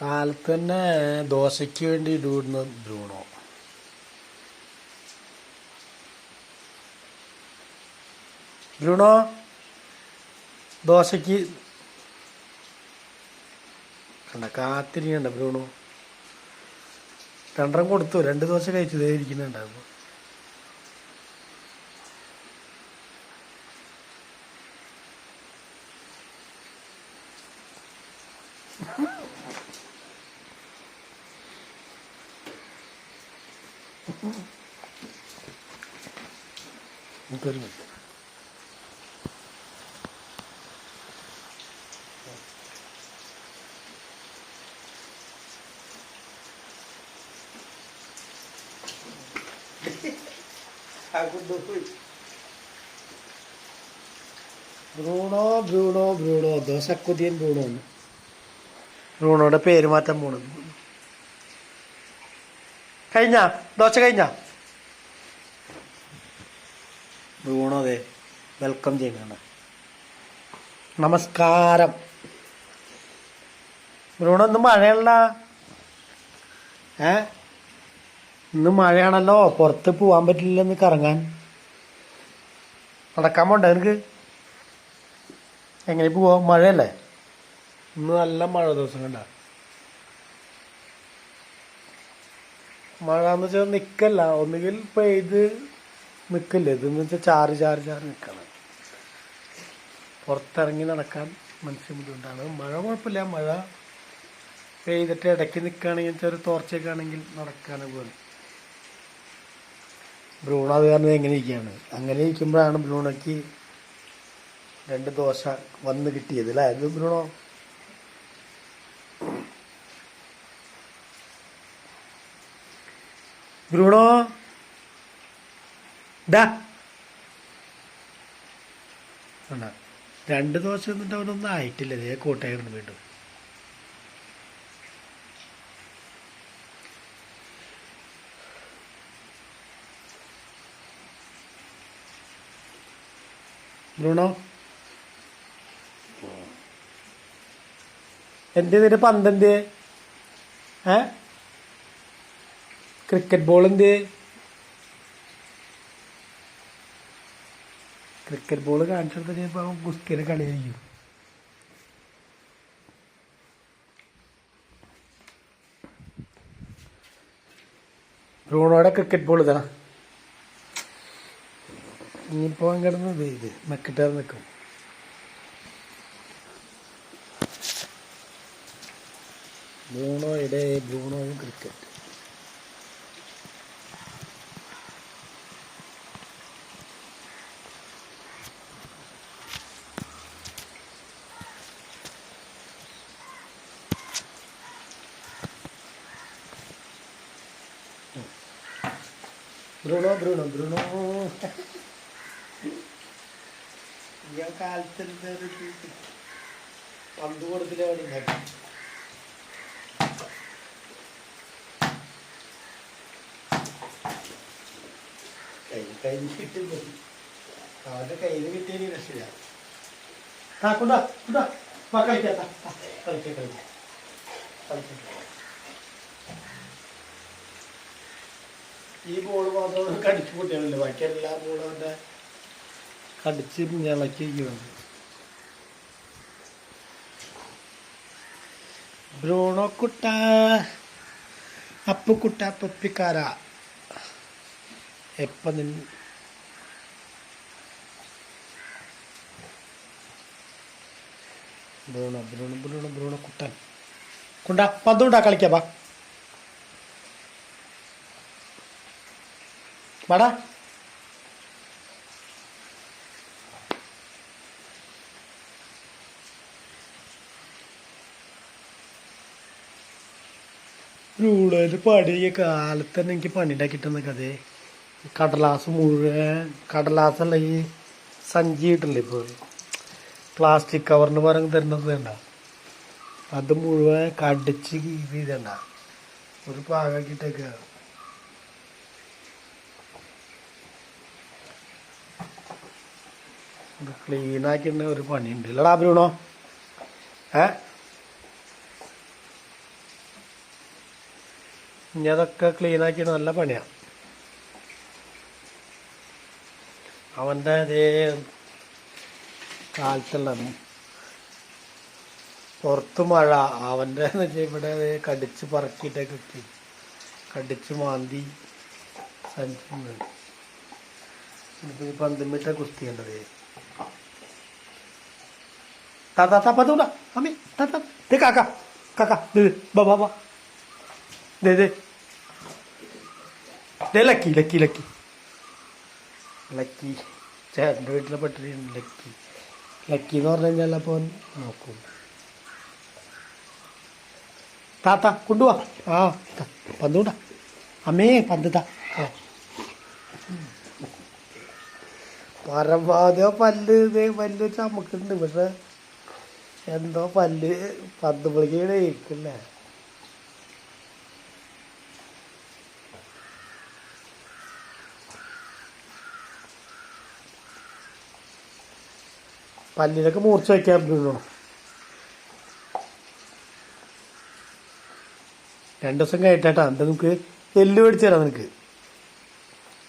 കാലത്ത് തന്നെ ദോശയ്ക്ക് വേണ്ടി ഇടുന്ന ബ്രൂണോ ബ്രൂണോ ദോശയ്ക്ക് കണ്ട കാത്തിരിക്കണ്ട ബ്രൂണോ രണ്ടെണ്ണം കൊടുത്തു രണ്ട് ദോശ കഴിച്ചു ദേ ഇരിക്കുന്നുണ്ടായിരുന്നു. എനിക്കൊരു മിനിറ്റ് ബ്രൂണോ ബ്രൂണോ. ദോശക്കുതിയൻ ബ്രൂണോ ബ്രൂണോയുടെ പേര് മാറ്റാൻ പോണത്. കഴിഞ്ഞ? ദോശ കഴിഞ്ഞ? അതെ വെൽക്കം ചെയ്യുന്നതാണ് നമസ്കാരം. ബ്രൂണോ ഇന്ന് മഴയുള്ള ഏ? ഇന്ന് മഴയാണല്ലോ പുറത്ത് പോവാൻ പറ്റില്ലെന്ന് കറങ്ങാൻ. നടക്കാൻ പോണ്ട എനിക്ക് എങ്ങനെ പോവാ? മഴയല്ലേ? ഇന്ന് നല്ല മഴ ദിവസം കണ്ട. മഴ എന്ന് വെച്ചാൽ നിക്കല്ല. ഒന്നുകിൽ പെയ്ത് നിക്കില്ല? ഇതെന്ന് വെച്ചാൽ ചാറ് ചാറ് ചാറ് നിക്കണം. പുറത്തിറങ്ങി നടക്കാൻ മനുഷ്യ ബുദ്ധിമുട്ടാണ്. മഴ കുഴപ്പമില്ല. മഴ പെയ്തിട്ട് ഇടയ്ക്ക് നിൽക്കുകയാണെങ്കിൽ ഒരു തോർച്ചയൊക്കെ ആണെങ്കിൽ നടക്കാൻ പോലെ ബ്രൂണത് കാരണം എങ്ങനെ ഇരിക്കുകയാണ്. അങ്ങനെ ഇരിക്കുമ്പോഴാണ് ബ്രൂണോയ്ക്ക് രണ്ട് ദോശ വന്ന് കിട്ടിയത്. അല്ലേ? അത് ബ്രൂണോ ബ്രൂണോ? ഡാ. വേണ്ട രണ്ട് ദോശ എന്നിട്ട് അവനൊന്നും ആയിട്ടില്ല. ഇതേ കോട്ടയായിരുന്നു വീണ്ടും. ബ്രൂണോ? എന്ത് ഇതിന്റെ പന്തെന്ത് ഏ? ക്രിക്കറ്റ് ബോൾ ക്രിക്കറ്റ് ബോൾ കാണിച്ചെടുത്ത് ചിലപ്പോൾ ഗുസ്തിയുടെ കളിയായിരിക്കും. ബ്രൂണോയുടെ ക്രിക്കറ്റ് ബോൾ ഇതാ. ഇനിയിപ്പോൾ കിടന്നത് ഇത് മെക്കിട്ടാർ നിൽക്കും. ബ്രൂണോയുടെ ബ്രൂണോയും ക്രിക്കറ്റ് ബ്രൂണോ ബ്രൂണോ ബ്രൂണോ? ഞാൻ കാലത്ത് പന്ത് കൊടുത്തില്ല അവിടെ ഉണ്ടാക്കി കൈ കയ്യിൽ കിട്ടുന്നു അവന്റെ കയ്യിൽ കിട്ടിയ രക്ഷയില്ല. ആ കൊണ്ടാ കൊണ്ടാ കളിക്കാം. കളിക്കാം കളിക്കാം. കളിക്കാം. ഈ ബോൾ മാത്രം കടിച്ചു പൊട്ടിയാണല്ലോ. ബാക്കി എല്ലാ ബോളും അവന്റെ കടിച്ച് ഇളക്കി ബ്രോണോ കുട്ട അപ്പുക്കുട്ട പപ്പിക്കാര. എപ്പം നിൻ ബ്രൂണോ ബ്രൂണോ ബ്രൂണോ ബ്രൂണോ കുട്ടൻ. കൊണ്ടാ പന്തുണ്ടാ കളിക്കാം വാടാ. പണിയ കാലത്ത് തന്നെ എനിക്ക് പണി ഉണ്ടാക്കിട്ടെന്ന കഥയെ കടലാസ് മുഴുവൻ കടലാസല്ല ഈ സഞ്ചി കിട്ടില്ലേ ഇപ്പോൾ പ്ലാസ്റ്റിക് കവറിന് പകരം തരുന്നത് വേണ്ട അത് മുഴുവൻ കടിച്ച് കീറിയതണ്ട ഒരു പാകാക്കിയിട്ടൊക്കെ ക്ലീൻ ആക്കിയിട്ട് ഒരു പണിയുണ്ട്. ഇല്ലടാ ബ്രൂണോ. ഏ? ഇനി അതൊക്കെ ക്ലീൻ ആക്കിയിട്ട് നല്ല പണിയാണ് അവന്റെ അതേ കാലത്തുള്ള പുറത്ത് മഴ അവന്റെ എന്ന് വെച്ചാൽ ഇവിടെ കടിച്ച് പറക്കിയിട്ടൊക്കെ കിട്ടി. കടിച്ച് മാന്തി സഞ്ചിട്ടുണ്ട് പന്തിമിട്ട പന്തുമിട്ട കുസ്തിയുണ്ടത് താത്ത തപ്പത്തൂട അമ്മി താത്ത ദേ കാക്ക കാക്ക ദേ ബാ ബാ ബാ ദേ ദേ ദേ ലക്കി ലക്കി ലക്കി ലക്കി ചേട്ടന്റെ വീട്ടിലെ പട്ടിണിയുണ്ട് ലക്കി ലക്കി എന്ന് പറഞ്ഞു കഴിഞ്ഞാൽ അപ്പോൾ നോക്കും താത്ത കൊണ്ടുവാ ആ ത- പന്ത് കൊണ്ടാ അമ്മേ പന്ത് താ ആ. പരമാവധി പല്ല് പല്ല് ചമക്കുന്നുണ്ട് പക്ഷെ എന്തോ പല്ല് പത്ത് വിളിക്കണേ ഇരിക്കില്ലേ പല്ലിനൊക്കെ മൂർച്ച വയ്ക്കാൻ പറ്റുള്ളൂ രണ്ടു ദിവസം കഴിട്ടാട്ടാ എന്താ നമുക്ക് എല്ല് മേടിച്ചു തരാം നിനക്ക്.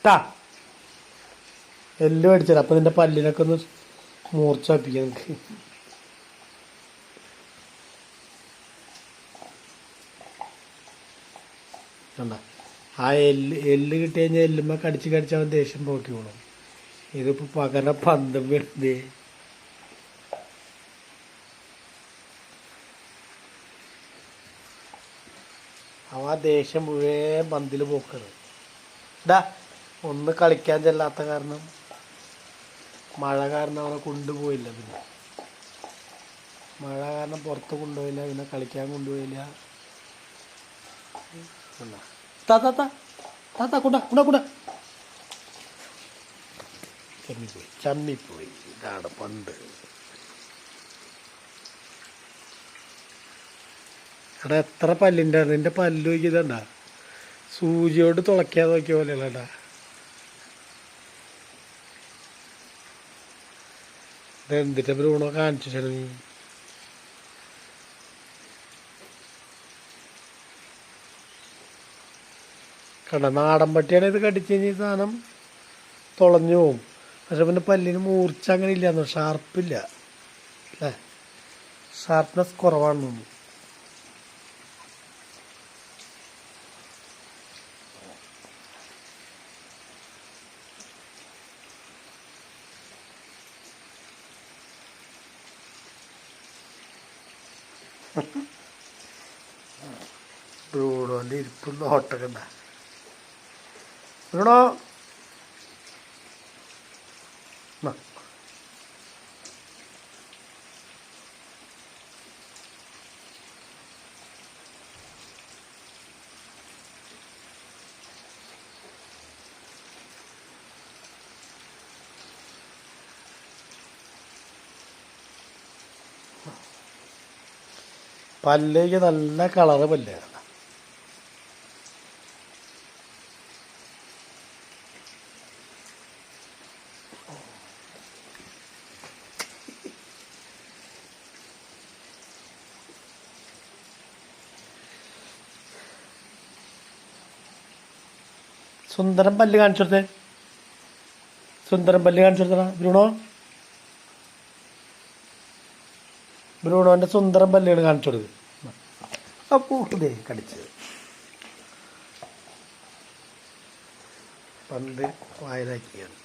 ട്ടാ. എല്ല് മേടിച്ചു തരാം. അപ്പൊ നിന്റെ പല്ലിനൊക്കെ ഒന്ന് മൂർച്ച വയ്പ്പിക്കാം നിനക്ക്. കണ്ട. ആ എല്ല് എല്ല് കിട്ടി കഴിഞ്ഞാൽ എല്ലുമ്മ കടിച്ച് കടിച്ച് അവൻ ദേഷ്യം പോക്കി പോകണം ഇതിപ്പോ പകരം പന്തം വീണത് അവൻ ആ ദേഷ്യം മുഴുവൻ പന്തിൽ പോക്കണം. ഡാ ഒന്ന് കളിക്കാൻ ചെല്ലാത്ത കാരണം മഴ കാരണം അവനെ കൊണ്ടുപോയില്ല പിന്നെ. മഴ കാരണം പുറത്ത് കൊണ്ടുപോയില്ല പിന്നെ കളിക്കാൻ കൊണ്ടുപോയില്ല. കണ്ടോ? താ താ താ. താ താ കൊണ്ട കൊണ്ട കൊണ്ട. ചമ്മിപ്പോയി ചമ്മിപ്പോയി ഇതാണ് പന്ത്. എടാ എത്ര പല്ലിന്റെ നിന്റെ പല്ല് നോക്കിയതണ്ട. സൂചിയോട് തുളയ്ക്കാതെ നോക്കിയ പോലെയല്ലടാ എന്തിട്ട് ഭ്രൂണോ കാണിച്ചു നീ കണ്ട നാടൻ പട്ടിയാണ് ഇത് കടിച്ചു കഴിഞ്ഞാൽ സാധനം തുളഞ്ഞു പോവും. പക്ഷെ പിന്നെ പല്ലിന് മൂർച്ച അങ്ങനെ ഇല്ല ഷാർപ്പില്ല. അല്ലേ? ഷാർപ്നെസ് കുറവാണ് തോന്നുന്നു. ഇരിപ്പുള്ള ഉണ്ടാ നാ. പല്ലേക്ക് നല്ല കളറ് പല്ലാണ് സുന്ദരം പല്ല് കാണിച്ചു സുന്ദരം പല്ല് കാണിച്ചു കൊടുത്തടാ ബ്രൂണോ? ബ്രൂണോന്റെ സുന്ദരം പല്ലുകൾ കാണിച്ചു കൊടുക്ക്. അപ്പോ ഇതേ കടിച്ചത്. പന്ത് വായലാക്കിയാണ്